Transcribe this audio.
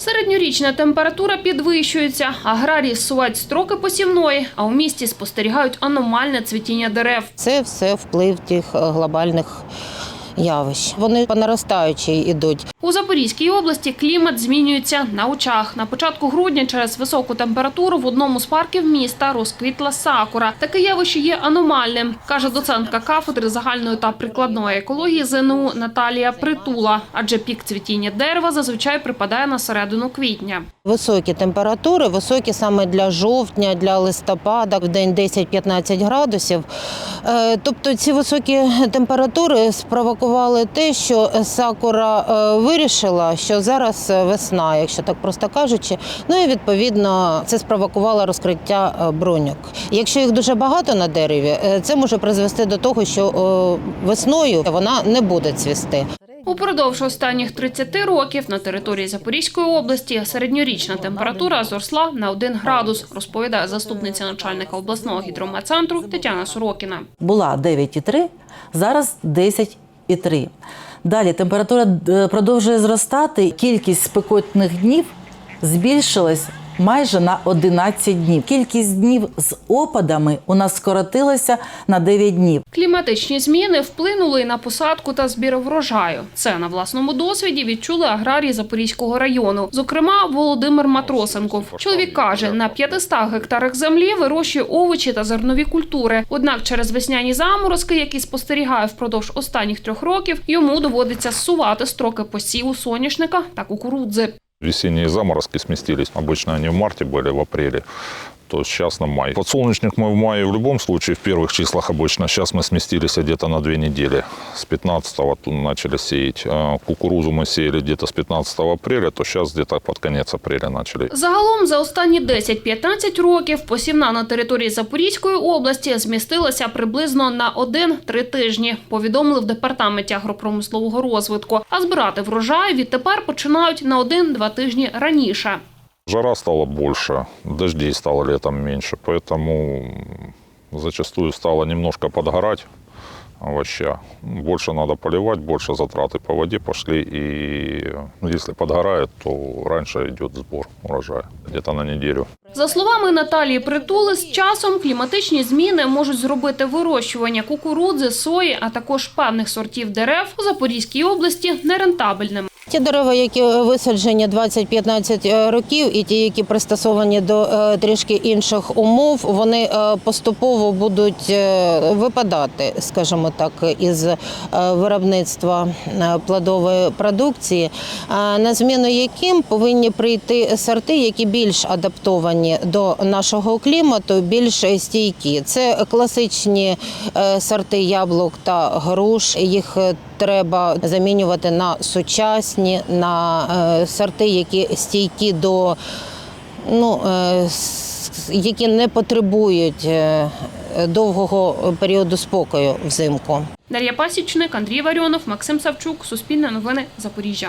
Середньорічна температура підвищується, аграрії сувають строки посівної, а у місті спостерігають аномальне цвітіння дерев. Це все вплив тих е, глобальних явищ. Вони по наростаючій ідуть. У Запорізькій області клімат змінюється на очах. На початку грудня через високу температуру в одному з парків міста розквітла сакура. Таке явище є аномальним, каже доцентка кафедри загальної та прикладної екології ЗНУ Наталія Притула. Адже пік цвітіння дерева зазвичай припадає на середину квітня. Високі температури, високі саме для жовтня, для листопада, в день 10-15 градусів. Е, Тобто ці високі температури спровокували те, що сакура е, вирішила, що зараз весна, якщо так просто кажучи. Ну і відповідно це спровокувало розкриття е, бруньок. Якщо їх дуже багато на дереві, е, це може призвести до того, що е, весною вона не буде цвісти. Упродовж останніх 30 років на території Запорізької області середньорічна температура зросла на 1 градус, розповідає заступниця начальника обласного гідрометцентру Тетяна Сорокіна. була 9,3, зараз 10,3. Далі температура е, продовжує зростати. Кількість спекотних днів збільшилась майже на 11 днів. Кількість днів з опадами у нас скоротилася на 9 днів. Кліматичні зміни вплинули на посадку та збір врожаю. Це на власному досвіді відчули аграрії Запорізького району. Зокрема, Володимир Матросенков. Чоловік каже, на 500 гектарах землі вирощує овочі та зернові культури. Однак через весняні заморозки, які спостерігає впродовж останніх трьох років, йому доводиться зсувати строки посіву соняшника та кукурудзи. Весенние заморозки сместились. Обычно они в марте были, в апреле То сейчас на май. Подсолнечник мы в мае в любом случае, в первых числах обычно. Сейчас мы сместились где-то на две недели. С 15 начали сеять. А Кукурузу мы сеяли где-то с 15 апреля, то сейчас где-то под конец апреля начали. Загалом за останні 10-15 років посівна на території Запорізької області змістилася приблизно на 1-3 тижні, повідомили в департаменті агропромислового розвитку. А збирати врожай відтепер починають на 1-2 тижні раніше. Жара стала больше, дождей стало летом меньше, поэтому зачастую стало немножко подгорать овоща. Больше надо поливать, больше затраты по воде пошли. И ну, если подгорает, то раньше идет сбор урожая, где-то на неделю. За словами Наталії Притули, з часом кліматичні зміни можуть зробити вирощування кукурудзи, сої, а також певних сортів дерев у Запорізькій області нерентабельним. Ті дерева, які висаджені 20-15 років, і ті, які пристосовані до е, трішки інших умов, вони е, поступово будуть е, випадати, скажімо так, із е, виробництва е, плодової продукції, на зміну яким повинні прийти сорти, які більш адаптовані до нашого клімату, більш стійкі. Це класичні е, сорти яблук та груш. Їх е, треба замінювати на сучасні, на е, сорти, які стійкі до ну, е, які не потребують е, довгого періоду спокою взимку. Дар'я Пасічник, Андрій Варіонов, Максим Савчук, Суспільне новини, Запоріжжя.